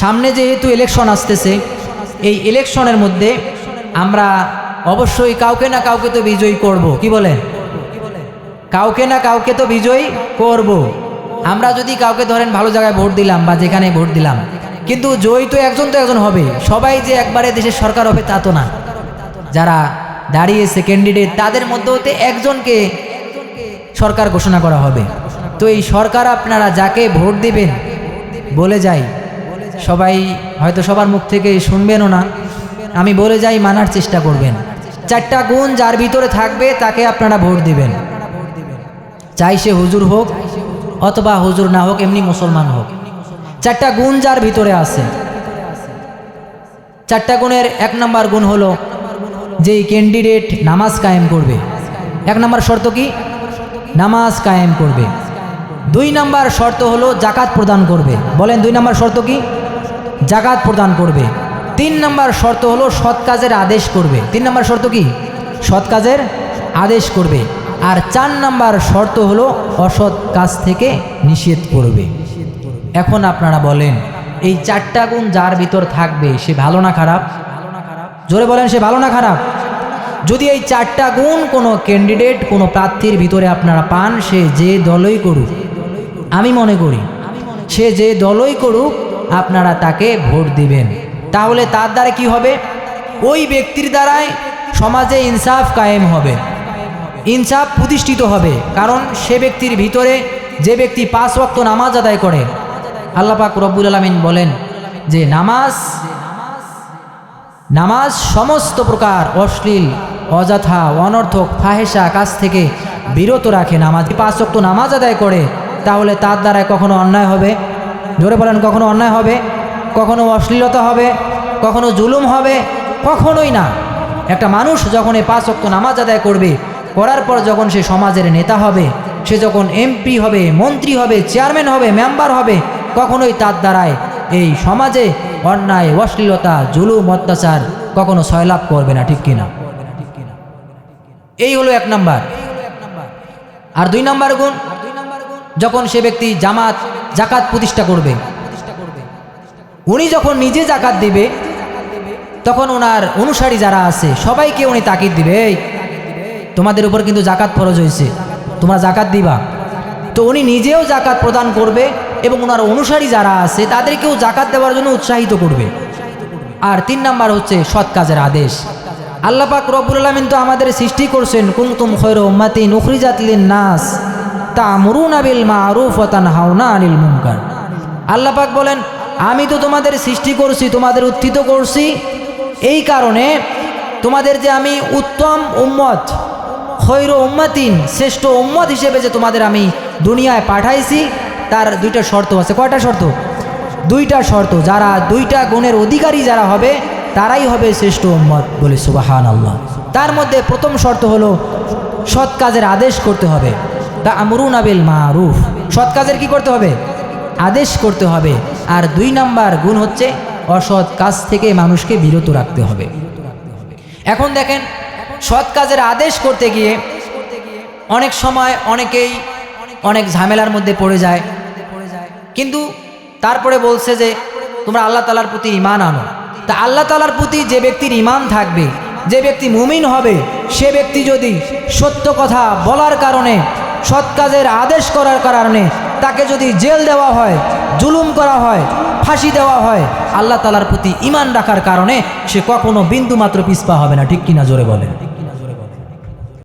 সামনে যেহেতু ইলেকশন আসতেছে, এই ইলেকশনের মধ্যে আমরা অবশ্যই কাউকে না কাউকে তো বিজয়ী করব। কি বলেন? কাউকে না কাউকে তো বিজয়ী করব। আমরা যদি কাউকে ধরেন ভালো জায়গায় ভোট দিলাম বা যেখানে ভোট দিলাম, কিন্তু জয়ী তো একজন তো একজন হবে। সবাই যে একবারে দেশের সরকার হবে তা তো না। যারা দাঁড়িয়েছে ক্যান্ডিডেট তাদের মধ্যে একজনকে সরকার ঘোষণা করা হবে। তো এই সরকার আপনারা যাকে ভোট দিবেন বলে যাই। সবাই হয়তো সবার মুখ থেকে শুনবেনও না। আমি বলে যাই, মানার চেষ্টা করবেন। চারটা গুণ যার ভিতরে থাকবে, তাকে আপনারা ভোট দিবেন। চাই সে হুজুর হোক, অথবা হুজুর না হোক, এমনি মুসলমান হোক। চারটা গুণ যার ভিতরে আছে। চারটা গুণের এক নম্বর গুণ হলো যেই ক্যান্ডিডেট নামাজ কায়েম করবে। এক নম্বর শর্ত কি? নামাজ কায়েম করবে। দুই নম্বর শর্ত হলো জাকাত প্রদান করবে। বলেন দুই নম্বর শর্ত কি? জাকাত প্রদান করবে। তিন নম্বর শর্ত হলো সৎ কাজের আদেশ করবে। তিন নম্বর শর্ত কি? সৎ কাজের আদেশ করবে। আর চার নম্বর শর্ত হলো অসৎ কাজ থেকে নিষেধ করবে। এখন আপনারা বলেন, এই চারটা গুণ যার ভিতর থাকবে, সে ভালো না খারাপ? জোরে বলেন, সে ভালো না খারাপ? যদি এই চারটা গুণ কোনো ক্যান্ডিডেট কোনো প্রার্থীর ভিতরে আপনারা পান, সে যে দলই করুক, আমি মনে করি, সে যে দলই করুক আপনারা তাকে ভোট দিবেন। তাহলে তার দ্বারা কি হবে? ওই ব্যক্তির দ্বারাই সমাজে ইনসাফ কায়েম হবে। ইনসাফ প্রতিষ্ঠিত হবে। কারণ সে ব্যক্তির ভিতরে যে ব্যক্তি পাঁচ ওয়াক্ত নামাজ আদায় করে, আল্লাহ পাক রব্বুল আলমিন বলেন যে নামাজ নামাজ সমস্ত প্রকার অশ্লীল, অযথা, অনর্থক ফাহেসা কাজ থেকে বিরত রাখে নামাজ। পাঁচ ওয়াক্ত নামাজ আদায় করে, তাহলে তার দ্বারা কখনো অন্যায় হবে? জোরে বলেন কখনো অন্যায় হবে, কখনো অশ্লীলতা হবে, কখনো জুলুম হবে, কখনোই না। একটা মানুষ যখন এই পাঁচ ওয়াক্ত নামাজ আদায় করবে, করার পর যখন সে সমাজের নেতা হবে, সে যখন এমপি হবে, মন্ত্রী হবে চেয়ারম্যান হবে মেম্বার হবে, কখনোই তার দ্বারায় এই সমাজে অন্যায়, অশ্লীলতা, জুলুম, অত্যাচার কখনো সয়লাভ করবে না, ঠিক কিনা? এই হলো এক নাম্বার। আর দুই নাম্বার গুণ যখন সে ব্যক্তি জামাত, জাকাত প্রতিষ্ঠা করবে, উনি যখন নিজে জাকাত দিবে, তখন ওনার অনুসারী যারা আছে, সবাইকে উনি তাকিদ দিবে তোমাদের উপর কিন্তু জাকাত ফরজ হয়েছে, তোমরা জাকাত দিবা। তো উনি নিজেও জাকাত প্রদান করবে এবং ওনার অনুসারী যারা আছে, তাদেরকেও জাকাত দেওয়ার জন্য উৎসাহিত করবে। আর তিন নাম্বার হচ্ছে সৎ কাজের আদেশ। আল্লাহ পাক রব্বুল আলমিন তো আমাদের সৃষ্টি করছেন কুমতুম খৈর উম্মাতি নুখরিজাতলিন নাস। তা মরুন আবিল হাওনা আনিল আল্লাহ বলেন, আমি তো তোমাদের সৃষ্টি করছি, তোমাদের উত্থিত করছি। এই কারণে তোমাদের যে আমি উত্তম উম্মত, খৈর উম্মাতিন, শ্রেষ্ঠ উম্মত হিসেবে যে তোমাদের আমি দুনিয়ায় পাঠাইছি, তার দুইটা শর্ত আছে। কয়টা শর্ত? দুইটা শর্ত। যারা দুইটা গুণের অধিকারী যারা হবে, তারাই হবে শ্রেষ্ঠ উম্মত বলে সুবাহান আল্লাহ তার মধ্যে প্রথম শর্ত হলো, সৎ কাজের আদেশ করতে হবে। তা আমরুন আবিল মারুফ। সৎ কাজের কি করতে হবে? আদেশ করতে হবে। আর দুই নাম্বার গুণ হচ্ছে অসৎ কাজ থেকে মানুষকে বিরত রাখতে হবে। এখন দেখেন, সৎ কাজের আদেশ করতে গিয়ে অনেক সময় অনেকেই অনেক ঝামেলার মধ্যে পড়ে যায়। কিন্তু তারপরে বলছে যে, তোমরা আল্লাহ তালার প্রতি ইমান আনো। তা আল্লাহ তালার প্রতি যে ব্যক্তির ইমান থাকবে, যে ব্যক্তি মুমিন হবে, সে ব্যক্তি যদি সত্য কথা বলার কারণে সৎ কাজের আদেশ করার কারণে তাকে যদি জেল দেওয়া হয়, জুলুম করা হয়, ফাঁসি দেওয়া হয়, আল্লাহ তালার প্রতি ইমান রাখার কারণে সে কখনো বিন্দু মাত্র পিসপা হবে না, ঠিক কিনা জোরে বলে